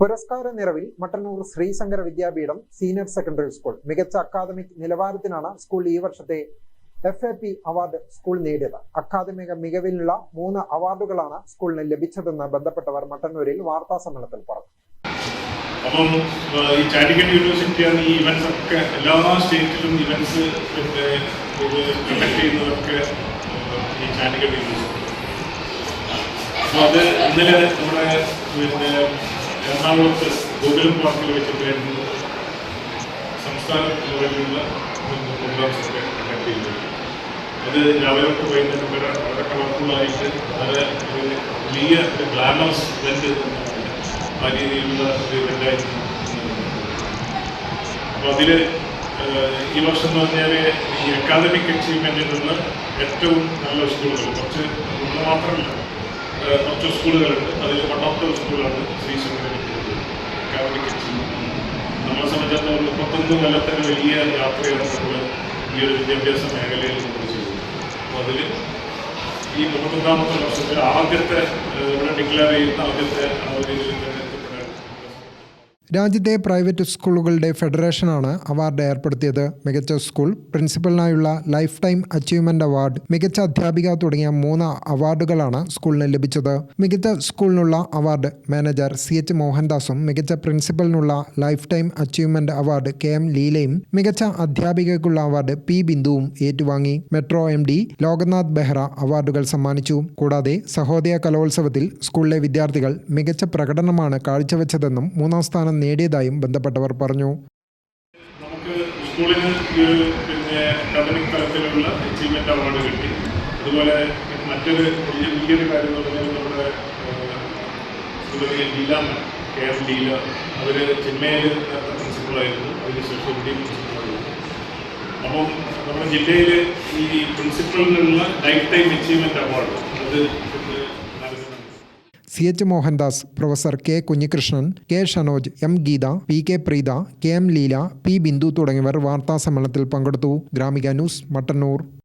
പുരസ്കാര നിറവിൽ Mattannur Sreesankara Vidyapeedham senior secondary school. മികച്ച അക്കാദമിക് നിലവാരത്തിനാണ് സ്കൂൾ ഈ വർഷത്തെ F A P award school നേടിയത്. അക്കാദമിക മികവിനുള്ള മൂന്ന് അവാർഡുകളാണ് സ്കൂളിന് ലഭിച്ചതെന്ന് ബന്ധപ്പെട്ടവർ മട്ടന്നൂരിൽ വാർത്താ സമ്മേളനത്തിൽ പറഞ്ഞു. അപ്പം ഈ ചാരിക്കറ്റ് യൂണിവേഴ്സിറ്റിയാണ് ഈ ഇവൻസ് ഒക്കെ എല്ലാ സ്റ്റേറ്റിലും ഇവൻസ് കണ്ടക്ട് ചെയ്യുന്നതൊക്കെ ഈ ചാരിക്കറ്റ് യൂണിവേഴ്സിറ്റി. അപ്പോൾ അത് ഇന്നലെ നമ്മുടെ പിന്നെ എറണാകുളത്ത് ഗോകുലം പാർക്കിൽ വെച്ചിട്ടായിരുന്നു സംസ്ഥാന ലെവലിലുള്ള അത് രാവിലെ തൊട്ട് വൈകുന്നേരം വരെ വളരെ കളർഫുള്ളായിട്ട് വളരെ വലിയ ഒരു ഗ്ലാമറസ് ഇവന്റ് ആ രീതിയിലുള്ള ഒരു ഇവന്റായിരുന്നു അപ്പോൾ അതിൽ ഈ വർഷം എന്ന് പറഞ്ഞാൽ ഈ അക്കാദമിക് അച്ചീവ്മെന്റിനുള്ള ഏറ്റവും നല്ല സ്കൂളുകൾ കുറച്ച് ഒന്ന് മാത്രമല്ല. കുറച്ച് സ്കൂളുകളുണ്ട്. അതിൽ വൺ സ്കൂളാണ് ശ്രീ ശങ്കരൻ അക്കാദമിക് അച്ചീവ്മെന്റ് നമ്മളെ സംബന്ധിച്ചിടത്തോളം മുപ്പത്തൊന്ന് കൊല്ലത്തിന് വലിയ യാത്രയാണ് നമ്മൾ ഈ ഒരു വിദ്യാഭ്യാസ മേഖലയിൽ നമ്മൾ ചെയ്തത്. അതിൽ ഈ മുപ്പത്തൊന്നാമത്തെ വർഷത്തിൽ ആദ്യത്തെ ഇവിടെ ഡിക്ലെയർ ചെയ്യുന്ന ആദ്യത്തെ ആ ഒരു ഇതിൽ തന്നെ രാജ്യത്തെ പ്രൈവറ്റ് സ്കൂളുകളുടെ ഫെഡറേഷനാണ് അവാർഡ് ഏർപ്പെടുത്തിയത്. മികച്ച സ്കൂൾ പ്രിൻസിപ്പലിനായുള്ള ലൈഫ് ടൈം അച്ചീവ്മെന്റ് അവാർഡ് മികച്ച അധ്യാപിക തുടങ്ങിയ മൂന്ന് അവാർഡുകളാണ് സ്കൂളിന് ലഭിച്ചത്. മികച്ച സ്കൂളിനുള്ള അവാർഡ് മാനേജർ സി എച്ച് മോഹൻദാസും മികച്ച പ്രിൻസിപ്പലിനുള്ള lifetime achievement award K M ലീലയും മികച്ച അധ്യാപികയ്ക്കുള്ള അവാർഡ് പി ബിന്ദുവും ഏറ്റുവാങ്ങി. Metro M D Loknath Behera അവാർഡുകൾ സമ്മാനിച്ചു. കൂടാതെ സഹോദയ കലോത്സവത്തിൽ സ്കൂളിലെ വിദ്യാർത്ഥികൾ മികച്ച പ്രകടനമാണ് കാഴ്ചവെച്ചതെന്നും മൂന്നാം സ്ഥാനം നേടിയതായും ബന്ധപ്പെട്ടവർ പറഞ്ഞു. നമുക്ക് പിന്നെ അവാർഡ് കിട്ടി. അതുപോലെ മറ്റൊരു നമ്മുടെ അപ്പം നമ്മുടെ ജില്ലയിൽ ഈ പ്രിൻസിപ്പളിനുള്ള ലൈഫ് ടൈം അച്ചീവ്മെന്റ് അവാർഡ് അത് C H Mohandas professor K Kunhikrishnan K Shanoj M Geetha P K Preetha K M Leela P Bindu തുടങ്ങിയവർ വാർത്താ സമ്മേളനത്തിൽ പങ്കെടുത്തു. ഗ്രാമിക ന്യൂസ് മട്ടന്നൂർ.